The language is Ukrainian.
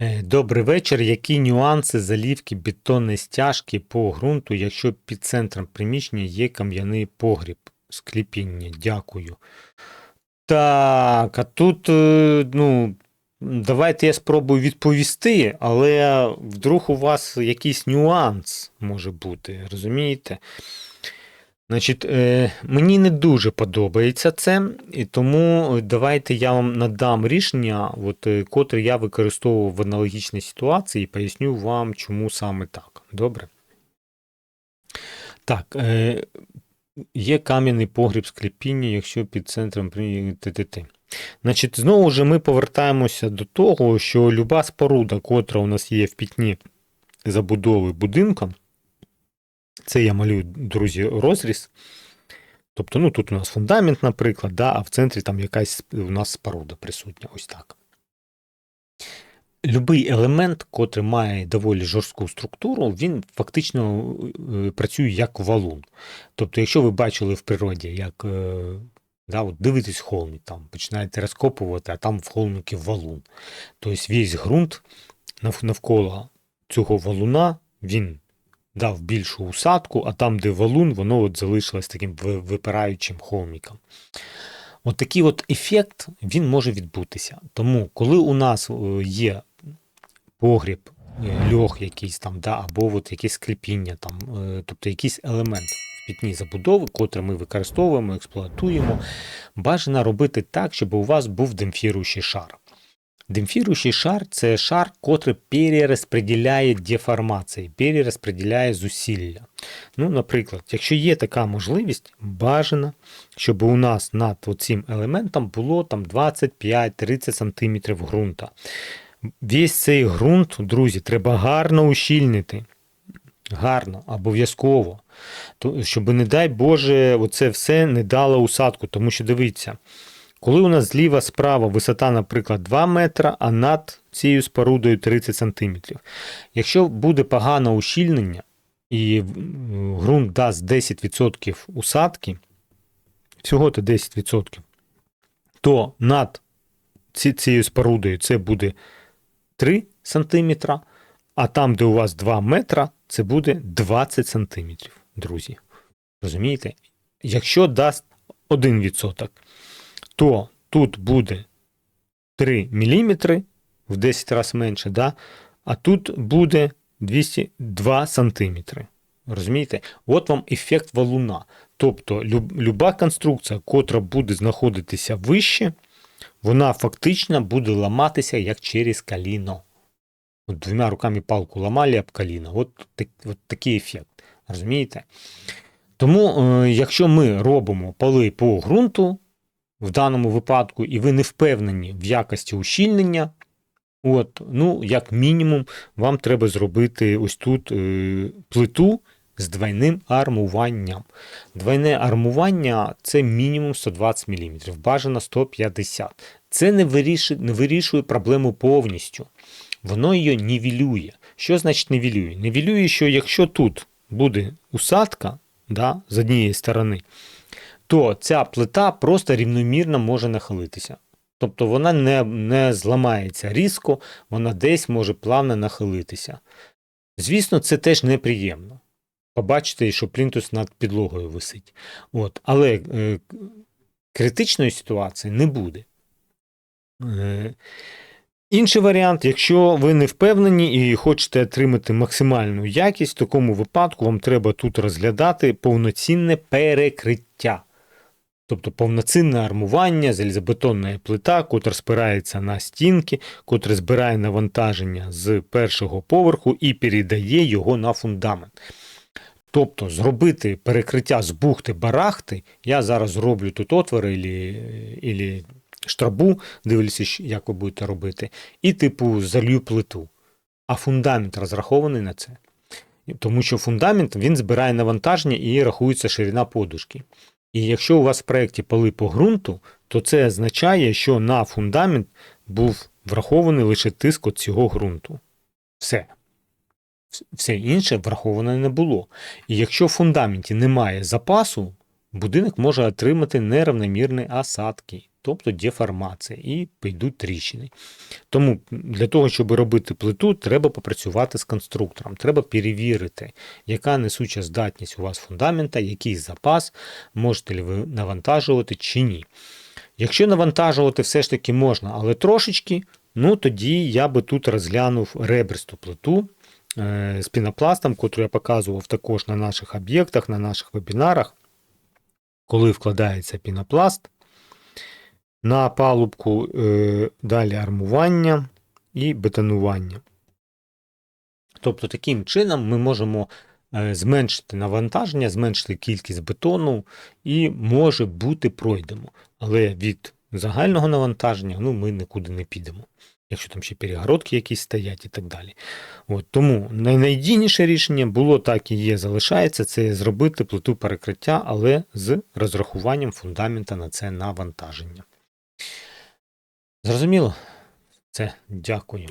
Е, Добрий вечір. Які нюанси залівки бетонної стяжки по ґрунту, якщо під центром приміщення є кам'яний погріб скліпіння? Дякую. Так, а тут, е, ну, давайте я спробую відповісти, але вдруг у вас якийсь нюанс може бути, розумієте? Значить, е, мені не дуже подобається це, і тому давайте я вам надам рішення, от, е, котре я використовував в аналогічній ситуації, і поясню вам, чому саме так. Добре? Так, е, є кам'яний погріб склепіння, якщо під центром ТТТ. Значить, знову ж ми повертаємося до того, що люба споруда, котра у нас є в пітні забудови будинка, це я малюю, друзі, розріз. Тобто, ну тут у нас фундамент, наприклад, да, а в центрі там якась у нас споруда присутня. Ось так. Любий елемент, котрий має доволі жорстку структуру, він фактично е, працює як валун. Тобто, якщо ви бачили в природі, як е, да, от дивитесь холмі, там починаєте розкопувати, а там в холміки валун. Тобто весь ґрунт навколо цього валуна він дав більшу усадку, а там, де валун, воно от залишилось таким випираючим холміком. От такий от ефект він може відбутися. Тому, коли у нас е, є погріб, е, льох якийсь там, да, або от якесь скріпіння, там, е, тобто якийсь елемент в пітній забудови, котрий ми використовуємо, експлуатуємо, бажано робити так, щоб у вас був демпфіруючий шар. Демпфіруючий шар це шар, котрий перерозподіляє деформації, перерозподіляє зусилля. Ну, наприклад, якщо є така можливість, бажано, щоб у нас над цим елементом було там 25-30 см ґрунта. Весь цей ґрунт, друзі, треба гарно ущільнити. Гарно, обов'язково. Щоб, не дай Боже, оце все не дало усадку. Тому що дивіться, коли у нас зліва справа висота, наприклад, 2 метра, а над цією спорудою 30 см. Якщо буде погане ущільнення і ґрунт дасть 10% усадки, всього-то 10%, то над цією спорудою це буде 3 см, а там, де у вас 2 метра, це буде 20 см, друзі. Розумієте? Якщо дасть 1%, то тут буде 3 мм в 10 разів менше, да? а тут буде 202 см. Розумієте? От вам ефект валуна. Тобто люба конструкція, котра буде знаходитися вище, вона фактично буде ламатися як через коліно. От двома руками палку ламали об коліно. От, так, от такий ефект. Розумієте? Тому, е, якщо ми робимо поли по ґрунту, в даному випадку, і ви не впевнені в якості ущільнення, от, ну, як мінімум, вам треба зробити ось тут е, плиту з двойним армуванням. Двойне армування це мінімум 120 мм, бажано 150 Це не вирішує, не вирішує проблему повністю. Воно її нівелює. Що значить нівелює? Нівелює, що якщо тут буде усадка да, з однієї сторони, то ця плита просто рівномірно може нахилитися. Тобто вона не, не зламається різко, вона десь може плавно нахилитися. Звісно, це теж неприємно. Побачите, що плінтус над підлогою висить. От. Але е, критичної ситуації не буде. Е, Інший варіант, якщо ви не впевнені і хочете отримати максимальну якість, в такому випадку вам треба тут розглядати повноцінне перекриття. Тобто повноцінне армування, залізобетонна плита, котра спирається на стінки, котра збирає навантаження з першого поверху і передає його на фундамент. Тобто зробити перекриття з бухти-барахти, я зараз зроблю тут отвори ілі штрабу, дивлюся, як ви будете робити, і типу залью плиту. А фундамент розрахований на це. Тому що фундамент він збирає навантаження і рахується ширина подушки. І якщо у вас в проєкті пали по ґрунту, то це означає, що на фундамент був врахований лише тиск от цього ґрунту. Все. Все інше враховано не було. І якщо в фундаменті немає запасу, будинок може отримати неравномірні осадки. Тобто деформація, і підуть тріщини. Тому для того, щоб робити плиту, треба попрацювати з конструктором. Треба перевірити, яка несуча здатність у вас фундамента, який запас, можете ли ви навантажувати чи ні. Якщо навантажувати все ж таки можна, але трошечки, ну тоді я би тут розглянув ребристу плиту е, з пінопластом, котру я показував також на наших об'єктах, на наших вебінарах. Коли вкладається пінопласт, на палубку е, далі армування і бетонування. Тобто, таким чином ми можемо е, зменшити навантаження, зменшити кількість бетону і може бути пройдемо. Але від загального навантаження ну, ми нікуди не підемо. Якщо там ще перегородки якісь стоять і так далі. От, тому найнадійніше рішення було так і є, залишається це зробити плиту перекриття, але з розрахуванням фундамента на це навантаження. Зрозуміло? Це дякую.